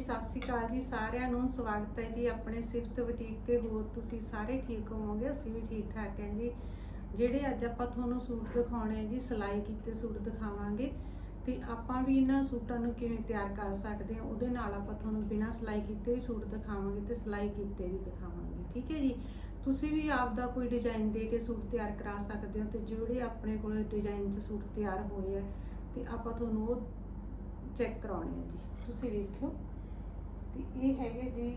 ਜੀ ਸਤਿ ਸ਼੍ਰੀ ਅਕਾਲ ਜੀ, ਸਾਰਿਆਂ ਨੂੰ ਸਵਾਗਤ ਹੈ ਜੀ ਆਪਣੇ ਸਿਫਤ ਬੁਟੀਕ ਤੇ। ਹੋਰ ਤੁਸੀਂ ਸਾਰੇ ਠੀਕ ਹੋਵੋਗੇ? ਅਸੀਂ ਵੀ ਠੀਕ ਠਾਕ ਹੈ ਜੀ। ਜਿਹੜੇ ਅੱਜ ਆਪਾਂ ਤੁਹਾਨੂੰ ਸੂਟ ਦਿਖਾਉਣੇ ਆ ਜੀ, ਸਿਲਾਈ ਕੀਤੇ ਸੂਟ ਦਿਖਾਵਾਂਗੇ। ਤੇ ਆਪਾਂ ਵੀ ਇਹਨਾਂ ਸੂਟਾਂ ਨੂੰ ਕਿਵੇਂ ਤਿਆਰ ਕਰ ਸਕਦੇ ਹਾਂ, ਉਹਦੇ ਨਾਲ ਆਪਾਂ ਤੁਹਾਨੂੰ ਬਿਨਾਂ ਸਿਲਾਈ ਕੀਤੇ ਵੀ ਸੂਟ ਦਿਖਾਵਾਂਗੇ ਤੇ ਸਿਲਾਈ ਕੀਤੇ ਵੀ ਦਿਖਾਵਾਂਗੇ, ਠੀਕ ਹੈ ਜੀ? ਤੁਸੀਂ ਵੀ ਆਪ ਦਾ ਕੋਈ ਡਿਜ਼ਾਈਨ ਦੇ ਕੇ ਸੂਟ ਤਿਆਰ ਕਰਾ ਸਕਦੇ ਹੋ ਤੇ ਜਿਹੜੇ ਆਪਣੇ ਕੋਲ ਡਿਜ਼ਾਈਨ 'ਚ ਸੂਟ ਤਿਆਰ ਹੋਏ ਆ, ਤੇ ਆਪਾਂ ਤੁਹਾਨੂੰ ਉਹ ਚੈੱਕ ਕਰਾਉਣੇ ਆ ਜੀ। ਤੁਸੀਂ ਵੇਖਿਓ। ਤੇ ਇਹ ਹੈਗੇ ਜੀ।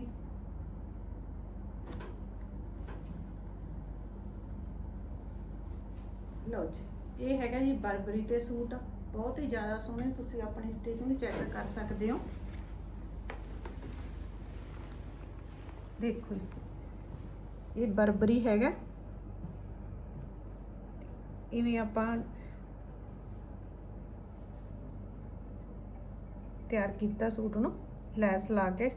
ਲਓ ਜੀ, ਇਹ ਹੈਗਾ ਜੀ ਬਰਬਰੀ ਤੇ ਸੂਟ। ਬਹੁਤ ਹੀ ਜ਼ਿਆਦਾ ਸੋਹਣੇ ਤੁਸੀਂ ਆਪਣੀ ਸਟਿਚਿੰਗ ਚੈੱਕ ਕਰ ਸਕਦੇ ਹੋ। ਦੇਖੋ ਜੀ, ਇਹ ਬਰਬਰੀ ਹੈਗਾ। ਇਵੇਂ ਆਪਾਂ ਤਿਆਰ ਕੀਤਾ ਸੂਟ ਨੂੰ। ਲੈਸ ਲਾ ਕੇ।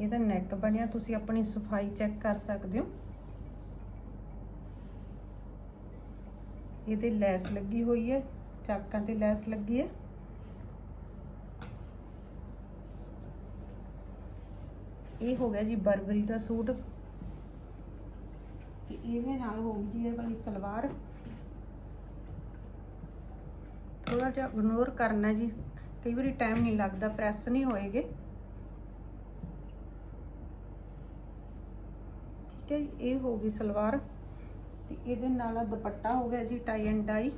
ਇਹਦਾ ਨੈਕ ਬਣਿਆ, ਤੁਸੀਂ ਆਪਣੀ ਸਫ਼ਾਈ ਚੈੱਕ ਕਰ ਸਕਦੇ ਹੋ। ਇਹਦੇ ਲੈਸ ਲੱਗੀ ਹੋਈ ਹੈ, ਚਾਕਾਂ ਤੇ ਲੈਸ ਲੱਗੀ ਹੈ। ਇਹ ਹੋ ਗਿਆ ਜੀ ਬਰਬਰੀ ਦਾ ਸੂਟ। ਤੇ ਇਹਦੇ ਨਾਲ ਹੋ ਗਈ ਜੀ ਇਹ ਵਾਲੀ ਸਲਵਾਰ। ਥੋੜਾ ਜਿਹਾ ਇਗਨੋਰ ਕਰਨਾ ਜੀ। ਕਈ ਵਾਰੀ ਟਾਈਮ ਨਹੀਂ ਲੱਗਦਾ ਪ੍ਰੈਸ ਨਹੀਂ ਹੋਏਗੇ। ਠੀਕ ਹੈ ਜੀ, ਇਹ ਹੋ ਗਈ ਸਲਵਾਰ। ਤੇ ਇਹਦੇ ਨਾਲ ਦੁਪੱਟਾ ਹੋ ਗਿਆ ਜੀ ਟਾਈ ਐਂਡ ਡਾਈ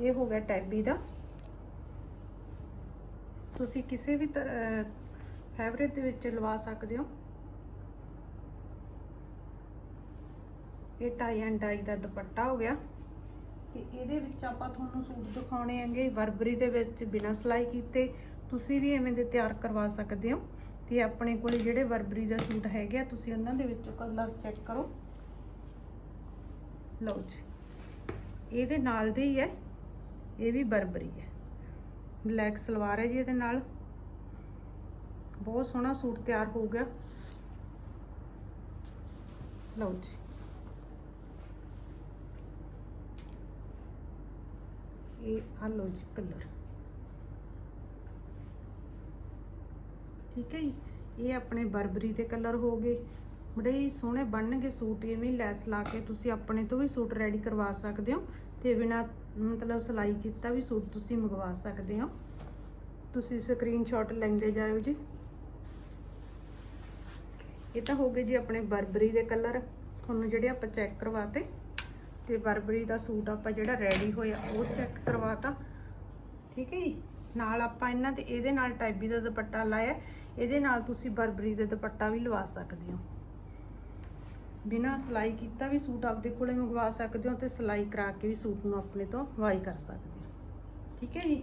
ਇਹ ਹੋ ਗਿਆ ਟੈਬੀ ਦਾ। ਤੁਸੀਂ ਕਿਸੇ ਵੀ ਫੈਬਰਿਕ ਦੇ ਵਿੱਚ ਲਵਾ ਸਕਦੇ ਹੋ। ਇਹ ਟਾਈ ਐਂਡ ਡਾਈ ਦਾ ਦੁਪੱਟਾ ਹੋ ਗਿਆ। ਤੇ ਇਹਦੇ ਵਿੱਚ ਆਪਾਂ ਤੁਹਾਨੂੰ ਸੂਟ ਦਿਖਾਉਣੇ ਹੈਗੇ ਬਰਬਰੀ ਦੇ ਵਿੱਚ ਬਿਨਾਂ ਸਿਲਾਈ ਕੀਤੇ। ਤੁਸੀਂ ਵੀ ਐਵੇਂ ਦੇ ਤਿਆਰ ਕਰਵਾ ਸਕਦੇ ਹੋ ਤੇ ਆਪਣੇ ਕੋਲੇ ਜਿਹੜੇ ਬਰਬਰੀ ਦਾ ਸੂਟ ਹੈਗੇ ਆ, ਤੁਸੀਂ ਉਹਨਾਂ ਦੇ ਵਿੱਚੋਂ ਕਲਰ ਚੈੱਕ ਕਰੋ। ਲਓ ਜੀ, ਇਹਦੇ ਨਾਲ ਦੇ ਹੀ ਹੈ, ਇਹ ਵੀ ਬਰਬਰੀ ਹੈ। ਬਲੈਕ ਸਲਵਾਰ ਹੈ ਜੀ ਇਹਦੇ ਨਾਲ। ਬਹੁਤ ਸੋਹਣਾ ਸੂਟ ਤਿਆਰ ਹੋ ਗਿਆ। ਲਓ ਜੀ ਇਹ ਆ ਲਓ ਜੀ ਕਲਰ। ਠੀਕ ਹੈ ਜੀ? ਇਹ ਆਪਣੇ ਬਰਬਰੀ ਦੇ ਕਲਰ ਹੋ ਗਏ। ਬੜੇ ਹੀ ਸੋਹਣੇ ਬਣਨਗੇ ਸੂਟ, ਇਵੇਂ ਲੈਸ ਲਾ ਕੇ ਤੁਸੀਂ ਆਪਣੇ ਤੋਂ ਵੀ ਸੂਟ ਰੈਡੀ ਕਰਵਾ ਸਕਦੇ ਹੋ ਤੇ ਬਿਨਾ, ਮਤਲਬ ਸਿਲਾਈ ਕੀਤਾ ਵੀ ਸੂਟ ਤੁਸੀਂ ਮੰਗਵਾ ਸਕਦੇ ਹੋ। ਤੁਸੀਂ ਸਕਰੀਨਸ਼ਾਟ ਲੈਂਦੇ ਜਾਇਓ ਜੀ। ਇਹ ਤਾਂ ਹੋ ਗਏ ਜੀ ਆਪਣੇ ਬਰਬਰੀ ਦੇ ਕਲਰ। ਤੁਹਾਨੂੰ ਜਿਹੜੇ ਆਪਾਂ ਚੈੱਕ ਕਰਵਾਤੇ ਤੇ ਬਰਬਰੀ ਦਾ ਸੂਟ ਆਪਾਂ ਜਿਹੜਾ ਰੈਡੀ ਹੋਇਆ, ਉਹ ਚੈੱਕ ਕਰਵਾਤਾ। ਠੀਕ ਹੈ ਜੀ? ਨਾਲ ਆਪਾਂ ਇਹਨਾਂ ਤੇ, ਇਹਦੇ ਨਾਲ ਟਾਈਬੀ ਦਾ ਦੁਪੱਟਾ ਲਾਇਆ। ਇਹਦੇ ਨਾਲ ਤੁਸੀਂ ਬਰਬਰੀ ਦਾ ਦੁਪੱਟਾ ਵੀ ਲਵਾ ਸਕਦੇ ਹੋ। ਬਿਨਾ ਸਿਲਾਈ ਕੀਤਾ ਵੀ ਸੂਟ ਆਪਦੇ ਕੋਲੇ ਮੰਗਵਾ ਸਕਦੇ ਹੋ ਤੇ ਸਿਲਾਈ ਕਰਾ ਕੇ ਵੀ ਸੂਟ ਨੂੰ ਆਪਣੇ ਤੋਂ ਵਾਈ ਕਰ ਸਕਦੇ ਹੋ। ਠੀਕ ਹੈ ਜੀ?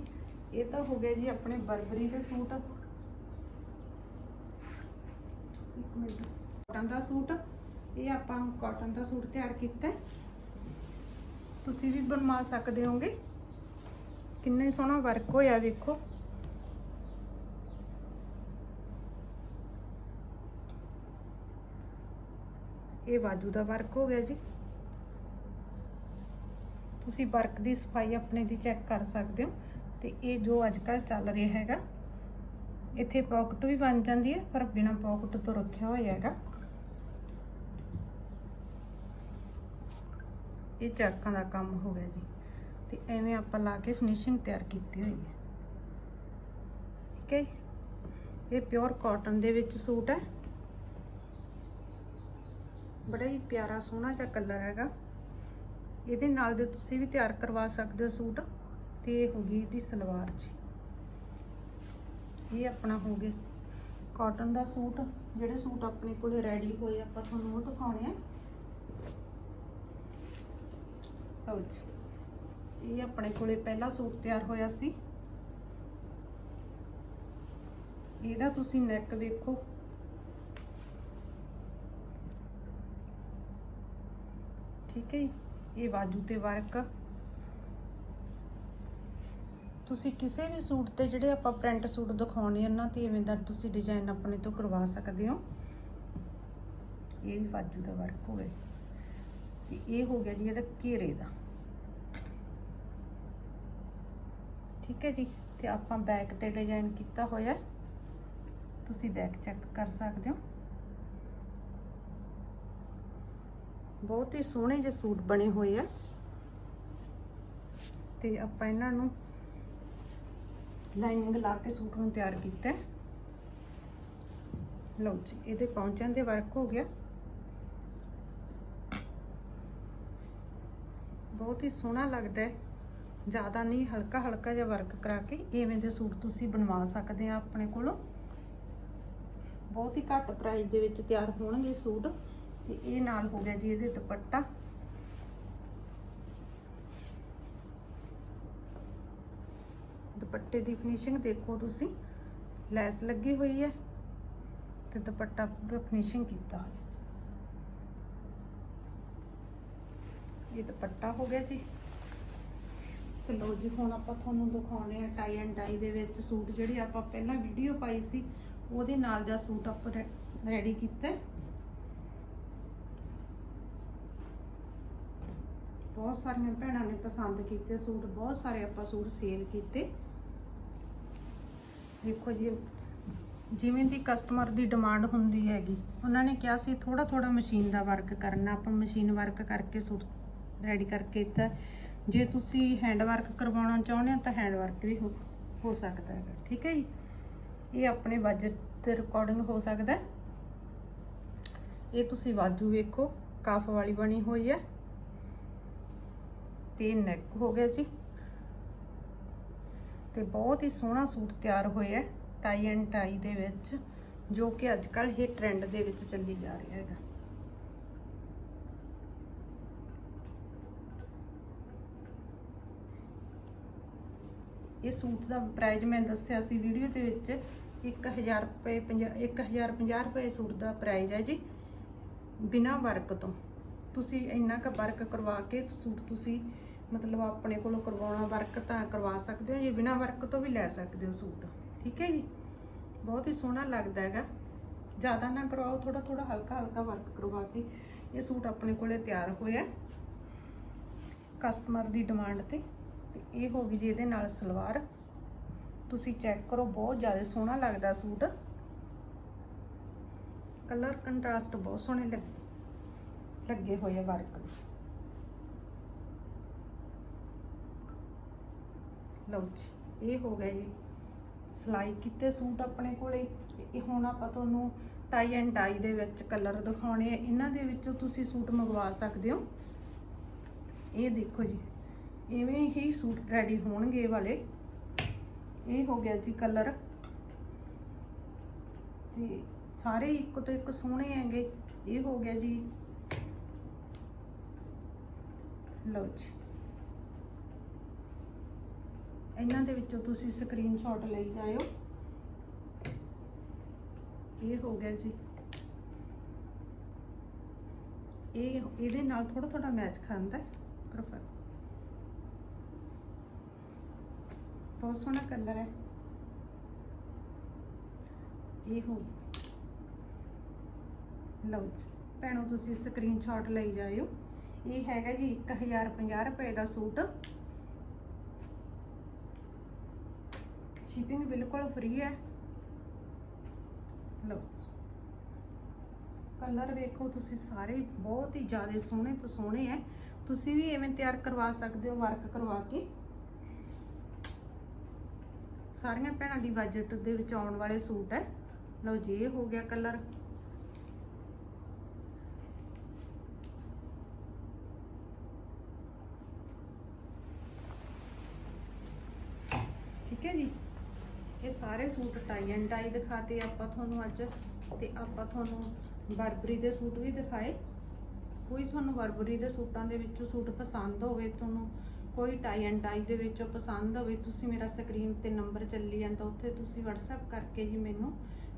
ਇਹ ਤਾਂ ਹੋ ਗਿਆ ਜੀ ਆਪਣੇ ਬਰਬਰੀ ਦੇ ਸੂਟ। ਇੱਕ ਮਿੰਟ। ਕਾਟਨ ਦਾ ਸੂਟ। ਇਹ ਆਪਾਂ ਕਾਟਨ ਦਾ ਸੂਟ ਤਿਆਰ ਕੀਤਾ। ਹੈ ਤੁਸੀਂ ਵੀ ਬਣਵਾ ਸਕਦੇ ਹੋਗੇ। ਕਿੰਨਾ ਹੀ ਸੋਹਣਾ ਵਰਕ ਹੋਇਆ ਵੇਖੋ। ਇਹ ਬਾਜੂ ਦਾ ਵਰਕ ਹੋ ਗਿਆ ਜੀ। ਤੁਸੀਂ ਵਰਕ ਦੀ ਸਫ਼ਾਈ ਆਪਣੇ ਦੀ ਚੈੱਕ ਕਰ ਸਕਦੇ ਹੋ। ਤੇ ਇਹ ਜੋ ਅੱਜ ਕੱਲ ਚੱਲ ਰਿਹਾ ਹੈਗਾ, ਇੱਥੇ ਪਾਕਟ ਵੀ ਬਣ ਜਾਂਦੀ ਹੈ, ਪਰ ਬਿਨਾ ਪਾਕਟ ਤੋਂ ਰੱਖਿਆ ਹੋਇਆ ਹੈਗਾ। ਇਹ ਚਾਕਾਂ ਦਾ ਕੰਮ ਹੋ ਗਿਆ ਜੀ। ਤੇ ਐਵੇਂ ਆਪਾਂ ਲਾ ਕੇ ਫਿਨਿਸ਼ਿੰਗ ਤਿਆਰ ਕੀਤੀ ਹੋਈ ਹੈ। ਠੀਕ ਹੈ ਇਹ ਪਿਓਰ ਕਾਟਨ ਦੇ ਵਿੱਚ ਸੂਟ ਹੈ। ਬੜਾ ਹੀ ਪਿਆਰਾ ਸੋਹਣਾ ਜਿਹਾ ਕਲਰ ਹੈਗਾ। ਇਹਦੇ ਨਾਲ ਦੇ ਤੁਸੀਂ ਵੀ ਤਿਆਰ ਕਰਵਾ ਸਕਦੇ ਹੋ ਸੂਟ। ਤੇ ਇਹ ਹੋ ਗਈ ਇਹਦੀ ਸਲਵਾਰ ਜੀ। ਇਹ ਆਪਣਾ ਹੋ ਗਿਆ। ਕਾਟਨ ਦਾ ਸੂਟ, ਜਿਹੜੇ ਸੂਟ ਆਪਣੇ ਕੋਲੇ ਰੈਡੀ ਹੋਏ ਆਪਾਂ ਤੁਹਾਨੂੰ ਉਹ ਦਿਖਾਉਣੇ ਆ। ਲਓ ਜੀ ਇਹ ਆਪਣੇ ਕੋਲੇ ਪਹਿਲਾ ਸੂਟ ਤਿਆਰ ਹੋਇਆ ਸੀ। ਇਹਦਾ ਤੁਸੀਂ ਨੈਕ ਵੇਖੋ। ਠੀਕ ਹੈ ਇਹ ਬਾਜੂ ਤੇ ਵਰਕ ਤੁਸੀਂ ਕਿਸੇ ਵੀ ਸੂਟ ਤੇ ਜਿਹੜੇ ਆਪਾਂ ਪ੍ਰਿੰਟ ਸੂਟ ਦਿਖਾਉਣੇ ਉਹਨਾਂ ਤੇ ਇਵੇਂ ਦਾ ਤੁਸੀਂ ਡਿਜ਼ਾਈਨ ਆਪਣੇ ਤੋਂ ਕਰਵਾ ਸਕਦੇ ਹੋ। ਇਹ ਵੀ ਬਾਜੂ ਦਾ ਵਰਕ ਹੋਵੇ। ਤੇ ਇਹ ਹੋ ਗਿਆ ਜੀ ਇਹਦਾ ਘੇਰੇ ਦਾ। ਠੀਕ ਹੈ ਜੀ? ਤੇ ਆਪਾਂ ਬੈਕ ਤੇ ਡਿਜ਼ਾਈਨ ਕੀਤਾ ਹੋਇਆ ਤੁਸੀਂ ਬੈਕ ਚੈੱਕ ਕਰ ਸਕਦੇ ਹੋ। ਬਹੁਤ ਹੀ ਸੋਹਣੇ ਜਿਹੇ ਸੂਟ ਬਣੇ ਹੋਏ ਆ। ਤੇ ਆਪਾਂ ਇਹਨਾਂ ਨੂੰ ਲਾਈਨਿੰਗ ਲਾ ਕੇ ਸੂਟ ਨੂੰ ਤਿਆਰ ਕੀਤਾ ਹੈ। ਲਓ ਜੀ, ਇਹਦੇ ਪੌਂਚਿਆਂ ਦੇ ਵਰਕ ਹੋ ਗਿਆ। ਬਹੁਤ ਹੀ ਸੋਹਣਾ ਲੱਗਦਾ ਹੈ। ਜ਼ਿਆਦਾ ਨਹੀਂ ਹਲਕਾ ਹਲਕਾ ਜਿਹਾ ਵਰਕ ਕਰਾ ਕੇ ਇਵੇਂ ਦੇ ਸੂਟ ਤੁਸੀਂ ਬਣਵਾ ਸਕਦੇ ਆ ਆਪਣੇ ਕੋਲੋਂ। ਬਹੁਤ ਹੀ ਘੱਟ ਪ੍ਰਾਈਸ ਦੇ ਵਿੱਚ ਤਿਆਰ ਹੋਣਗੇ ਸੂਟ ਤੇ ਇਹ ਨਾਲ ਹੋ ਗਿਆ ਜੀ ਇਹਦੇ ਦੁਪੱਟਾ। ਦੁਪੱਟੇ ਦੀ ਫਿਨਿਸ਼ਿੰਗ ਦੇਖੋ ਤੁਸੀਂ। ਲੈਸ ਲੱਗੀ ਹੋਈ ਹੈ ਤੇ ਦੁਪੱਟਾ ਪੂਰਾ ਫਿਨਿਸ਼ਿੰਗ ਕੀਤਾ ਹੋਇਆ। ਇਹ ਦੁਪੱਟਾ ਹੋ ਗਿਆ ਜੀ। ਤੇ ਲੋ ਜੀ, ਹੁਣ ਆਪਾਂ ਤੁਹਾਨੂੰ ਦਿਖਾਉਣੇ ਆ ਟਾਈ ਐਂਡ ਡਾਈ ਦੇ ਵਿੱਚ ਸੂਟ ਜਿਹੜੀ ਆਪਾਂ ਪਹਿਲਾਂ ਵੀਡੀਓ ਪਾਈ ਸੀ, ਉਹਦੇ ਨਾਲ ਦਾ ਸੂਟ ਆਪਾਂ ਰੈਡੀ ਕੀਤਾ। ਬਹੁਤ ਸਾਰੀਆਂ ਭੈਣਾਂ ਨੇ ਪਸੰਦ ਕੀਤੇ ਸੂਟ, ਬਹੁਤ ਸਾਰੇ ਆਪਾਂ ਸੂਟ ਸੇਲ ਕੀਤੇ। ਦੇਖੋ ਜੀ, ਜਿਵੇਂ ਦੀ ਕਸਟਮਰ ਦੀ ਡਿਮਾਂਡ ਹੁੰਦੀ ਹੈਗੀ, ਉਹਨਾਂ ਨੇ ਕਿਹਾ ਸੀ ਥੋੜਾ ਥੋੜਾ ਮਸ਼ੀਨ ਦਾ ਵਰਕ ਕਰਨਾ, ਆਪਾਂ ਮਸ਼ੀਨ ਵਰਕ ਕਰਕੇ ਸੂਟ ਰੈਡੀ ਕਰਕੇ ਦਿੱਤਾ। ਜੇ ਤੁਸੀਂ ਹੈਂਡ ਵਰਕ ਕਰਵਾਉਣਾ ਚਾਹੁੰਦੇ ਹੋ ਤਾਂ ਹੈਂਡ ਵਰਕ ਵੀ ਹੋ ਸਕਦਾ ਹੈਗਾ, ਠੀਕ ਹੈ ਜੀ? ਇਹ ਆਪਣੇ ਬਜਟ ਦੇ ਰਿਕਾਰਡਿੰਗ ਹੋ ਸਕਦਾ ਹੈ। ਇਹ ਤੁਸੀਂ ਬਾਜੂ ਵੇਖੋ ਕਾਫ ਵਾਲੀ ਬਣੀ ਹੋਈ ਹੈ। ਤੇ ਨੈਕ ਹੋ ਗਿਆ ਜੀ। ਤੇ ਬਹੁਤ ਹੀ ਸੋਹਣਾ ਸੂਟ ਤਿਆਰ ਹੋਇਆ ਟਾਈ ਐਂਡ ਟਾਈ ਦੇ ਵਿੱਚ, ਜੋ ਕਿ ਅੱਜ ਕੱਲ ਇਹ ਟ੍ਰੈਂਡ ਦੇ ਵਿੱਚ ਚੱਲੀ ਜਾ ਰਿਹਾ ਹੈਗਾ। ਇਹ ਸੂਟ ਦਾ ਪ੍ਰਾਈਸ ਮੈਂ ਦੱਸਿਆ ਸੀ ਵੀਡੀਓ ਦੇ ਵਿੱਚ 1000 ਰੁਪਏ 1050 ਰੁਪਏ ਸੂਟ ਦਾ ਪ੍ਰਾਈਸ ਹੈ ਜੀ, ਬਿਨਾ ਵਰਕ ਤੋਂ। ਤੁਸੀਂ ਇੰਨਾ ਕੁ ਵਰਕ ਕਰਵਾ ਕੇ ਸੂਟ ਤੁਸੀਂ ਮਤਲਬ ਆਪਣੇ ਕੋਲੋਂ ਕਰਵਾਉਣਾ ਵਰਕ ਤਾਂ ਕਰਵਾ ਸਕਦੇ ਹੋ, ਜੇ ਬਿਨਾ ਵਰਕ ਤੋਂ ਵੀ ਲੈ ਸਕਦੇ ਹੋ ਸੂਟ। ਠੀਕ ਹੈ ਜੀ? ਬਹੁਤ ਹੀ ਸੋਹਣਾ ਲੱਗਦਾ ਹੈਗਾ। ਜ਼ਿਆਦਾ ਨਾ ਕਰਵਾਓ ਥੋੜਾ ਥੋੜਾ ਹਲਕਾ ਹਲਕਾ ਵਰਕ ਕਰਵਾ ਕੇ ਇਹ ਸੂਟ ਆਪਣੇ ਕੋਲੇ ਤਿਆਰ ਹੋਇਆ ਕਸਟਮਰ ਦੀ ਡਿਮਾਂਡ ਤੇ। ਤੇ ਇਹ ਹੋ ਗਈ ਜੀ ਇਹਦੇ ਨਾਲ ਸਲਵਾਰ। ਤੁਸੀਂ ਚੈੱਕ ਕਰੋ, ਬਹੁਤ ਜ਼ਿਆਦਾ ਸੋਹਣਾ ਲੱਗਦਾ ਸੂਟ। ਕਲਰ ਕੰਟਰਾਸਟ ਬਹੁਤ ਸੋਹਣੇ ਲੱਗੇ ਲੱਗੇ ਹੋਏ ਆ ਵਰਕ ਲਓ ਜੀ, ਇਹ ਹੋ ਗਿਆ ਜੀ। ਸਿਲਾਈ ਕੀਤੇ ਸੂਟ ਆਪਣੇ ਕੋਲੇ। ਇਹ ਹੁਣ ਆਪਾਂ ਤੁਹਾਨੂੰ ਟਾਈ ਐਂਡ ਟਾਈ ਦੇ ਵਿੱਚ ਕਲਰ ਦਿਖਾਉਣੇ ਆ। ਇਹਨਾਂ ਦੇ ਵਿੱਚੋਂ ਤੁਸੀਂ ਸੂਟ ਮੰਗਵਾ ਸਕਦੇ ਹੋ। ਇਹ ਦੇਖੋ ਜੀ। ਇਵੇਂ ਹੀ ਸੂਟ ਰੈਡੀ ਹੋਣਗੇ ਵਾਲੇ। ਇਹ ਹੋ ਗਿਆ ਜੀ ਕਲਰ ਤੇ ਸਾਰੇ ਇੱਕ ਤੋਂ ਇੱਕ ਸੋਹਣੇ ਹੈਗੇ। ਇਹ ਹੋ ਗਿਆ ਜੀ। ਲਓ ਜੀ। ਇਹਨਾਂ ਦੇ ਵਿੱਚੋਂ ਤੁਸੀਂ ਸਕਰੀਨਸ਼ਾਟ ਲਈ ਜਾਇਓ। ਇਹ ਹੋ ਗਿਆ ਜੀ। ਇਹ ਇਹਦੇ ਨਾਲ ਥੋੜਾ ਥੋੜਾ ਮੈਚ ਖਾਂਦਾ ਹੈ। ਪਰ ਬਹੁਤ ਸੋਹਣਾ ਕਲਰ ਹੈ। ਇਹ ਹੋ ਲਓ ਜੀ, ਭੈਣੋ ਤੁਸੀਂ ਸਕਰੀਨਸ਼ਾਟ ਲਈ ਜਾਇਓ। ਇਹ ਹੈਗਾ ਜੀ 1050 ਰੁਪਏ ਦਾ ਸੂਟ। ਸ਼ਿਪਿੰਗ ਬਿਲਕੁਲ ਫ੍ਰੀ ਹੈ। ਲਓ ਕਲਰ ਵੇਖੋ ਤੁਸੀਂ ਸਾਰੇ, ਬਹੁਤ ਹੀ ਜ਼ਿਆਦਾ ਸੋਹਣੇ ਤੋਂ ਸੋਹਣੇ ਹੈ। ਤੁਸੀਂ ਵੀ ਐਵੇਂ ਤਿਆਰ ਕਰਵਾ ਸਕਦੇ ਹੋ ਵਰਕ ਕਰਵਾ ਕੇ। ਸਾਰੀਆਂ ਭੈਣਾਂ ਦੀ ਬਜਟ ਦੇ ਵਿੱਚ ਆਉਣ ਵਾਲੇ ਸੂਟ ਹੈ। ਲਓ ਜੀ, ਇਹ ਹੋ ਗਿਆ ਕਲਰ ਠੀਕ ਹੈ ਜੀ? ਇਹ ਸਾਰੇ ਸੂਟ ਟਾਈ ਐਂਡ ਡਾਈ ਦਿਖਾਤੇ ਆਪਾਂ ਤੁਹਾਨੂੰ ਅੱਜ, ਤੇ ਆਪਾਂ ਤੁਹਾਨੂੰ ਬਰਬਰੀ ਦੇ ਸੂਟ ਵੀ ਦਿਖਾਏ। ਕੋਈ ਤੁਹਾਨੂੰ ਬਰਬਰੀ ਦੇ ਸੂਟਾਂ ਦੇ ਵਿੱਚੋਂ ਸੂਟ ਪਸੰਦ ਹੋਵੇ, ਤੁਹਾਨੂੰ ਕੋਈ ਟਾਈ ਐਂਡ ਡਾਈ ਦੇ ਵਿੱਚੋਂ ਪਸੰਦ ਹੋਵੇ, ਤੁਸੀਂ ਮੇਰਾ ਸਕਰੀਨ ਤੇ ਨੰਬਰ ਚੱਲੀ ਜਾਂਦਾ, ਉੱਥੇ ਤੁਸੀਂ WhatsApp ਕਰਕੇ ਹੀ ਮੈਨੂੰ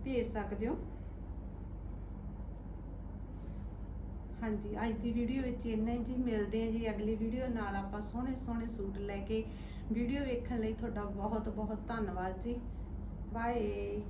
ਭੇਜ ਸਕਦੇ ਹੋ। ਹਾਂਜੀ, ਅੱਜ ਦੀ ਵੀਡੀਓ ਵਿੱਚ ਇੰਨਾ ਹੀ ਜੀ, ਮਿਲਦੇ ਹਾਂ ਜੀ ਅਗਲੀ ਵੀਡੀਓ ਨਾਲ, ਆਪਾਂ ਸੋਹਣੇ ਸੋਹਣੇ ਸੂਟ ਲੈ ਕੇ ਵੀਡੀਓ ਵੇਖਣ ਲਈ, ਤੁਹਾਡਾ ਬਹੁਤ ਬਹੁਤ ਧੰਨਵਾਦ ਜੀ। ਬਾਏ